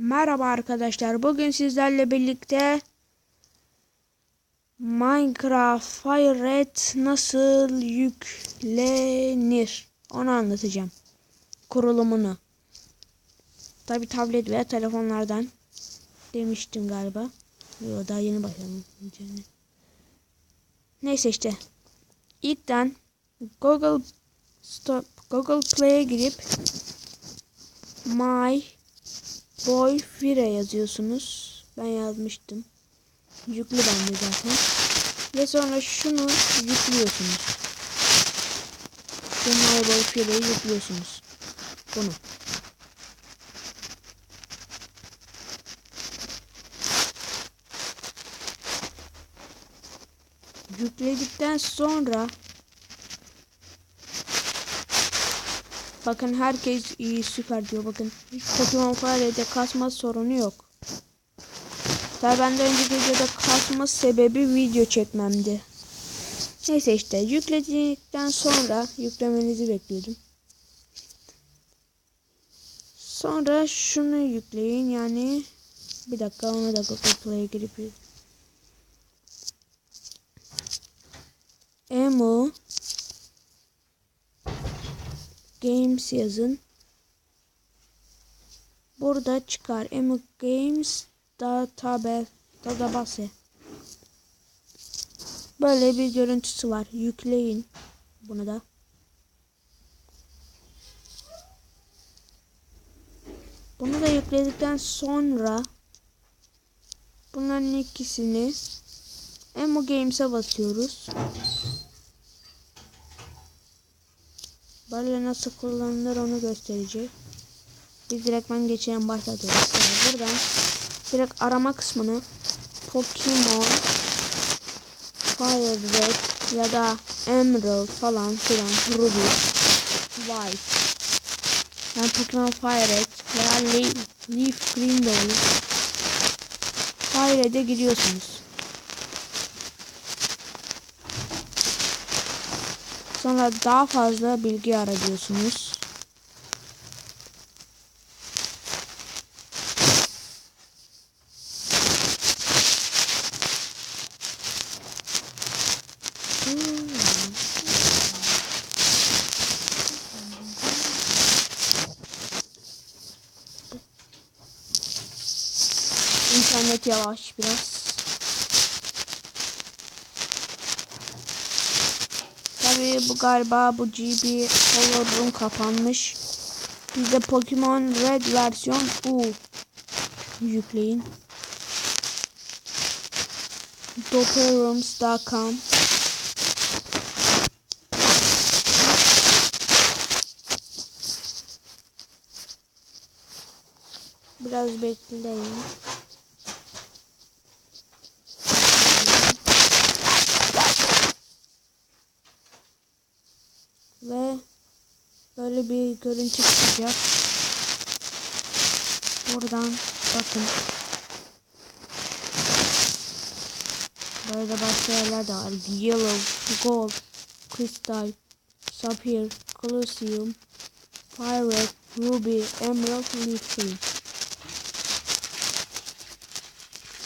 Merhaba arkadaşlar. Bugün sizlerle birlikte Minecraft Fire Red nasıl yüklenir onu anlatacağım. Kurulumunu. Tabi tablet veya telefonlardan demiştim galiba. Yo, daha yeni başladım. Neyse işte. İlkten Google Stop Google Play'e girip My Boy Fire yazıyorsunuz. Ben yazmıştım. Yüklü bende zaten. Ve sonra şunu yüklüyorsunuz. My Boy Fire'yi yüklüyorsunuz. Bunu. Yükledikten sonra Bakın herkes iyi süper diyor bakın. Pokemon Fire'de kasma sorunu yok. Tabi ben de önceki videoda kasma sebebi video çekmemdi. Neyse işte yükledikten sonra yüklemenizi bekliyordum. Sonra şunu yükleyin yani bir dakika ona da Google Play'e girip Emo Games yazın. Burada çıkar. Emo Games Database Database. Böyle bir görüntüsü var. Yükleyin bunu da. Bunu da yükledikten sonra bunların ikisini Emo Games'e basıyoruz. Böyle nasıl kullanılır onu gösterecek. Biz direktmen geçelim başlatıyoruz. Yani buradan direkt arama kısmını Pokemon Fire Red ya da Emerald falan filan Ruby White yani Pokemon Fire Red veya Leaf Green de olur. Fire Red'e giriyorsunuz. Sonra daha fazla bilgi arıyorsunuz. İnternet yavaş biraz. Tabii bu galiba bu GB Color Room kapanmış. Bizde Pokemon Red versiyon U yükleyin. Doppelrooms.com Biraz bekleyin. Ve böyle bir görüntü çıkacak. Buradan bakın. Böyle başka yerler de var. Yellow, Gold, Crystal, Sapphire, Colosseum, Pirate, Ruby, Emerald, Green.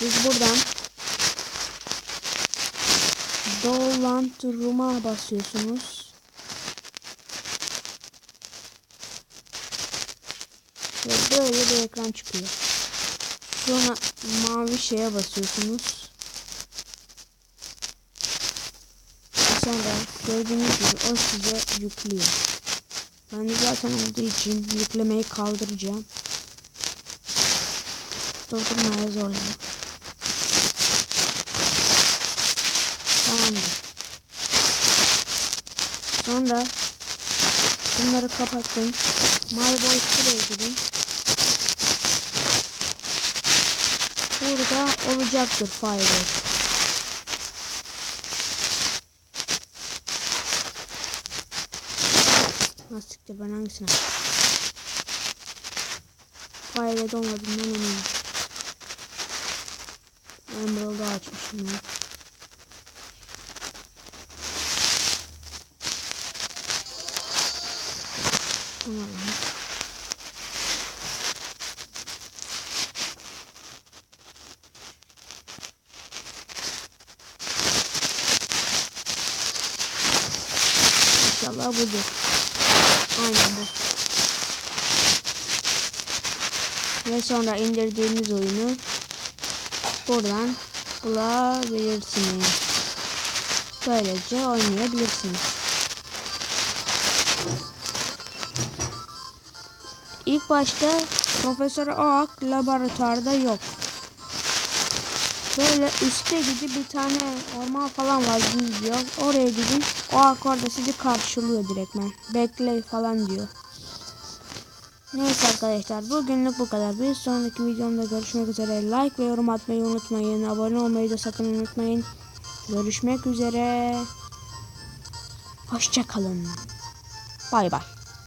Biz buradan Dolant Room'a basıyorsunuz. Ve böyle bir ekran çıkıyor. Sonra mavi şeye basıyorsunuz. Sonra gördüğünüz gibi o size yüklüyor. Ben de zaten olduğu için yüklemeyi kaldıracağım. Durdurmaya zorlayayım. Tamamdır. Sonra bunları kapattım. Marboy şuraya gidin. Burada olacaktır fire. Nasıl ben hangisine? Fire'de olmadığından eminim. Emerald'ı açmışım ya. Alalım. İnşallah budur. Aynen bu. Ve sonra indirdiğimiz oyunu buradan bulabilirsiniz. Böylece oynayabilirsiniz. İlk başta Profesör Oak laboratuvarda yok. Böyle üstte gidip bir tane orman falan var diyor. Oraya gidin. Oak orada sizi karşılıyor direktmen. Bekle falan diyor. Neyse arkadaşlar bugünlük bu kadar. Bir sonraki videomda görüşmek üzere. Like ve yorum atmayı unutmayın. Abone olmayı da sakın unutmayın. Görüşmek üzere. Hoşçakalın. Bay bay.